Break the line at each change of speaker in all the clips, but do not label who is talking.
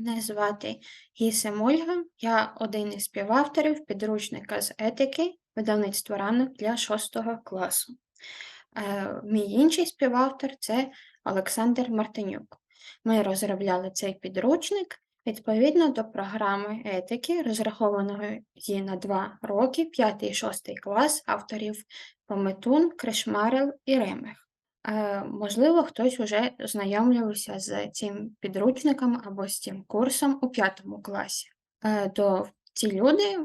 Мене звати Гісем Ольга, я один із співавторів підручника з етики видавництва ранок для 6 класу. Е, Мій інший співавтор це Олександр Мартинюк. Ми розробляли цей підручник відповідно до програми етики, розрахованої на 2 роки, 5 і 6 клас авторів Пометун, Кришмарел і Ремех. Е, Можливо, хтось вже знайомлювався з цим підручником або з цим курсом у п'ятому класі. Е, То ці люди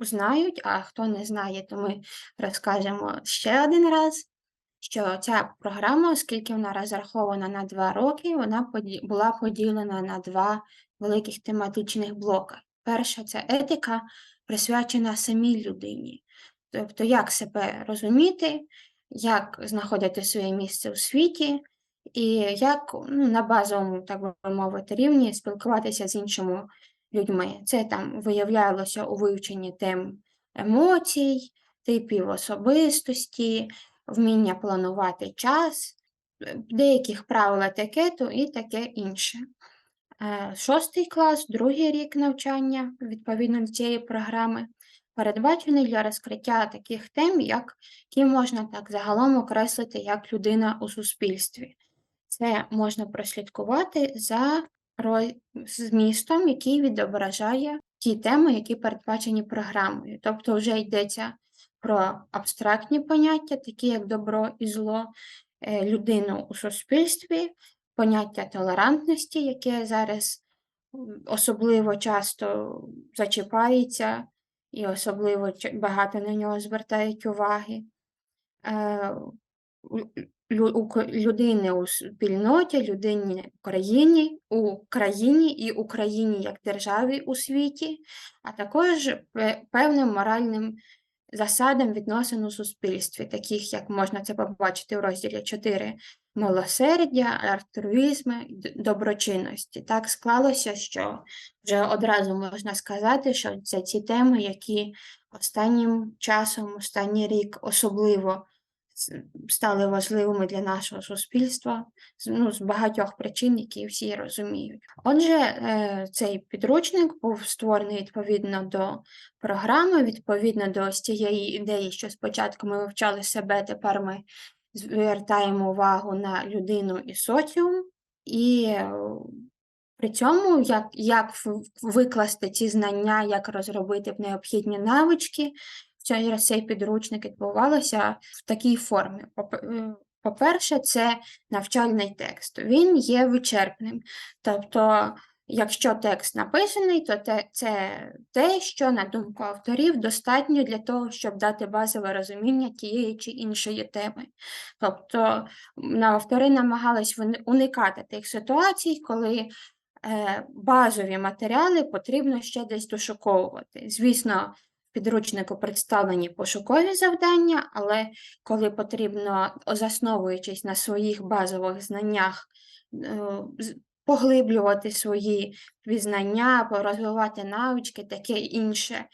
знають, а хто не знає, то ми розкажемо ще один раз, що ця програма, оскільки вона розрахована на два роки, вона була поділена на два великих тематичних блоки. Перша це етика, присвячена самій людині. Тобто, як себе розуміти, як знаходити своє місце у світі, і як ну, на базовому, так би мовити, рівні спілкуватися з іншими людьми. Це там виявлялося у вивченні тем емоцій, типів особистості, вміння планувати час, е, деяких правил етикету і таке інше. Е, Шостий клас, другий рік навчання відповідно до цієї програми, передбачений для розкриття таких тем, як, які можна так загалом окреслити як людина у суспільстві. Це можна прослідкувати за змістом, який відображає ті теми, які передбачені програмою. Тобто вже йдеться про абстрактні поняття, такі як добро і зло, е, людину у суспільстві, поняття толерантності, яке зараз особливо часто зачіпається і особливо багато на нього звертають уваги. Е, людини у спільноті, людині в країні, у країні і Україні як державі у світі, а також певним моральним засадам відносин у суспільстві, таких як можна це побачити у розділі 4 милосердя, альтруїзму, д- доброчинності. Так склалося, що вже одразу можна сказати, що це ті теми, які останнім часом, останній рік особливо стали важливими для нашого суспільства ну, з багатьох причин, які всі розуміють. Отже, е, цей підручник був створений відповідно до програми, відповідно до ось цієї ідеї, що спочатку ми вивчали себе, тепер ми звертаємо увагу на людину і соціум, і е, при цьому як, як викласти ці знання, як розробити необхідні навички, через цей підручник відбувалося в такій формі. Е, По-перше, це навчальний текст. Він є вичерпним. Тобто, якщо текст написаний, то це те, що, на думку авторів, достатньо для того, щоб дати базове розуміння тієї чи іншої теми. Тобто, автори намагались уникати тих ситуацій, коли е, базові матеріали потрібно ще десь дошуковувати. Звісно, в підручнику представлені пошукові завдання, але коли потрібно, засновуючись на своїх базових знаннях, е, поглиблювати свої пізнання, розвивати навички, таке інше.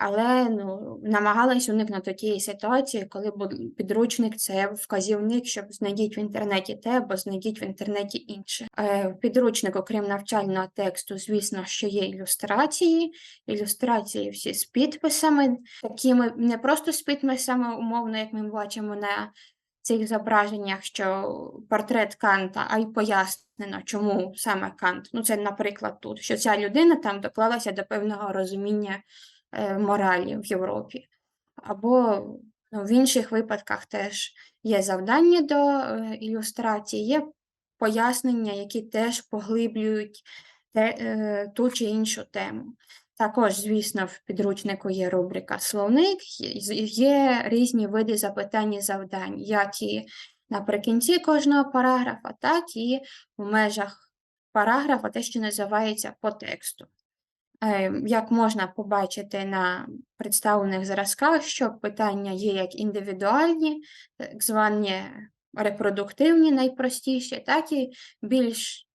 Але ну, намагалась уникнути тієї ситуації, коли підручник це вказівник, щоб знайдіть в інтернеті те або знайдіть в інтернеті інше. Е, В підручнику, навчального тексту, звісно, що є ілюстрації. Ілюстрації всі з підписами, такими не просто з підписами, умовно, як ми бачимо на цих зображеннях, що портрет Канта, а й пояснено, чому саме Кант. Ну, це, наприклад, тут, що ця людина там доклалася до певного розуміння е, моралі в Європі. Або ну, в інших випадках теж є завдання до е, ілюстрації, є пояснення, які теж поглиблюють те, е, ту чи іншу тему. Також, звісно, в підручнику є рубрика словник, є- різні види запитань і завдань, як і наприкінці кожного параграфа, так і в межах параграфа, те, що називається по тексту. Е, Як можна побачити на представлених зразках, що питання є як індивідуальні, так звані репродуктивні, найпростіші, так і більш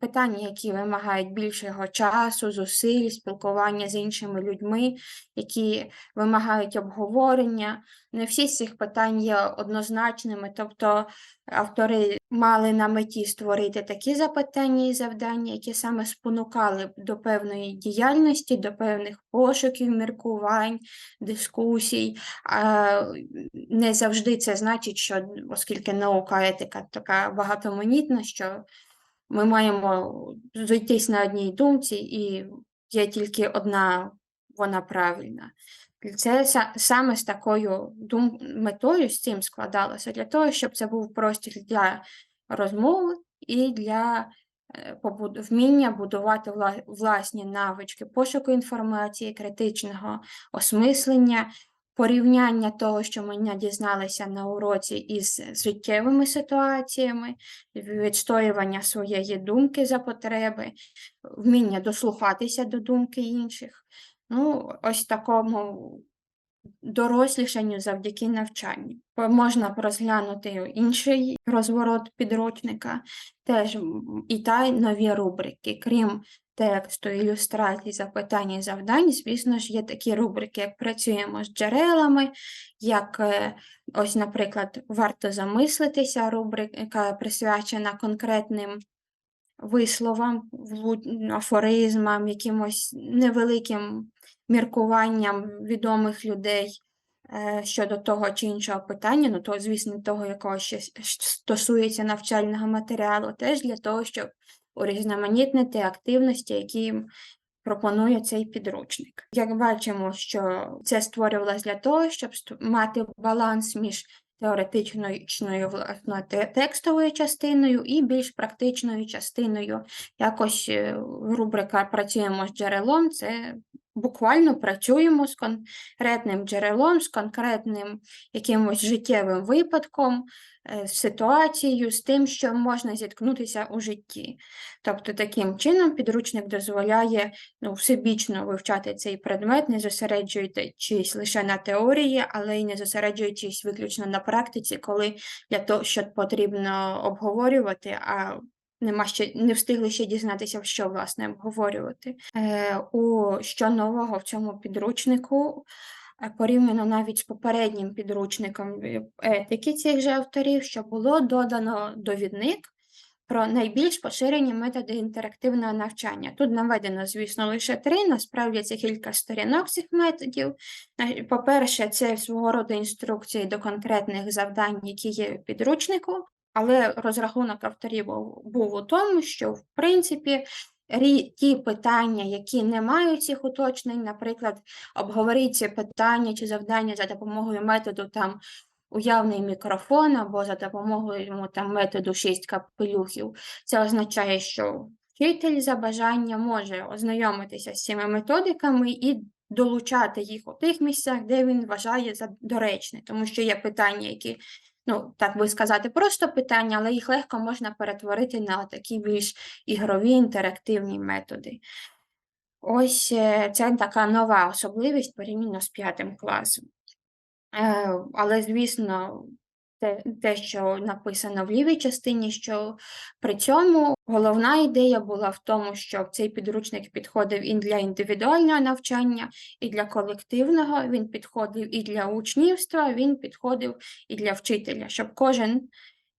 питання, які вимагають більшого часу, зусиль, спілкування з іншими людьми, які вимагають обговорення. Не всі з цих питань є однозначними, тобто автори мали на меті створити такі запитання і завдання, які саме спонукали б до певної діяльності, до певних пошуків, міркувань, дискусій. Не завжди це значить, що оскільки наука, етика така багатоманітна, що ми маємо зійтись на одній думці, і є тільки одна вона правильна. Це саме з такою дум... метою з цим складалося, для того, щоб це був простір для розмови і для е, вміння будувати власні навички пошуку інформації, критичного осмислення, порівняння того, що ми дізналися на уроці із життєвими ситуаціями, відстоювання своєї думки за потреби, вміння дослухатися до думки інших. Ну, ось такому дорослішанню завдяки навчанню. Можна розглянути інший розворот підручника, теж і та нові рубрики. Крім тексту, ілюстрацій, запитань і завдань, звісно ж, є такі рубрики, як працюємо з джерелами, як е, ось, наприклад, варто замислитися, рубрика присвячена конкретним висловам, афоризмам, якимось невеликим міркуванням відомих людей е, щодо того чи іншого питання, ну то, звісно, того, якого ще стосується навчального матеріалу, теж для того, щоб урізноманітнити активності, які їм пропонує цей підручник. Як бачимо, що це створювалося для того, щоб мати баланс між теоретичною власне текстовою частиною і більш практичною частиною. Якось е, рубрика Працюємо з джерелом це буквально працюємо з конкретним джерелом, з конкретним якимось життєвим випадком, е, ситуацією, з тим, що можна зіткнутися у житті. Тобто, таким чином підручник дозволяє ну, всебічно вивчати цей предмет, не зосереджуючись лише на теорії, але й не зосереджуючись виключно на практиці, коли для того, що потрібно обговорювати, а нема ще не встигли ще дізнатися, що власне обговорювати. Е, у що нового в цьому підручнику, е, порівняно навіть з попереднім підручником етики цих же авторів, що було додано довідник про найбільш поширені методи інтерактивного навчання. Тут наведено, звісно, лише три, насправді це кілька сторінок цих методів. Е, По-перше, це свого роду інструкції до конкретних завдань, які є в підручнику, але розрахунок авторів був, у тому, що в принципі ті питання, які не мають цих уточнень, наприклад, обговоріть питання чи завдання за допомогою методу там уявний мікрофон або за допомогою там методу шість капелюхів. Це означає, що вчитель за бажанням може ознайомитися з цими методиками і долучати їх у тих місцях, де він вважає за доречне, тому що є питання, які, ну так би сказати, просто питання, але їх легко можна перетворити на такі більш ігрові інтерактивні методи. Ось е, це така нова особливість порівняно з п'ятим класом. Е, але, звісно, те, те, що написано в лівій частині, що при цьому головна ідея була в тому, що цей підручник підходив і для індивідуального навчання, і для колективного, він підходив і для учнівства, він підходив і для вчителя, щоб кожен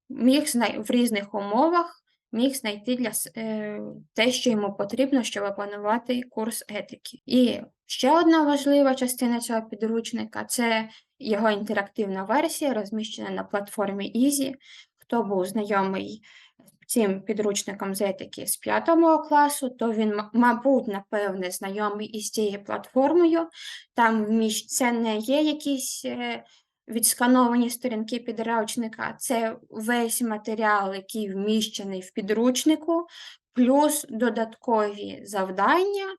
міг в різних умовах міг знайти для е, те, що йому потрібно, щоб опанувати курс етики. І ще одна важлива частина цього підручника це його інтерактивна версія, розміщена на платформі Easy. Хто був знайомий цим підручником з етики з 5 класу, то він, мабуть, напевне, знайомий із цією платформою. Там вміщ... це не є якісь е, відскановані сторінки підручника, це весь матеріал, який вміщений в підручнику, плюс додаткові завдання,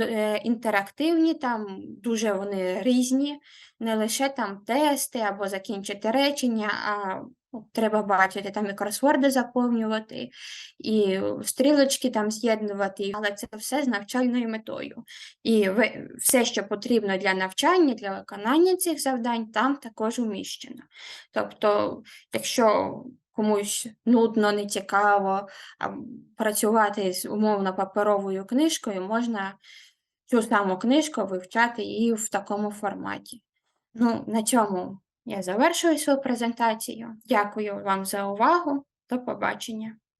е, інтерактивні, там дуже вони різні, не лише там тести або закінчити речення, а Ну, треба бачити, там і кросворди заповнювати, і стрілочки там з'єднувати, але це все з навчальною метою. І все, що потрібно для навчання, для виконання цих завдань, там також уміщено. Тобто, якщо комусь нудно, нецікаво працювати з умовно паперовою книжкою, можна цю саму книжку вивчати і в такому форматі. Ну, На цьому. Я завершую свою презентацію. Дякую вам за увагу. До побачення.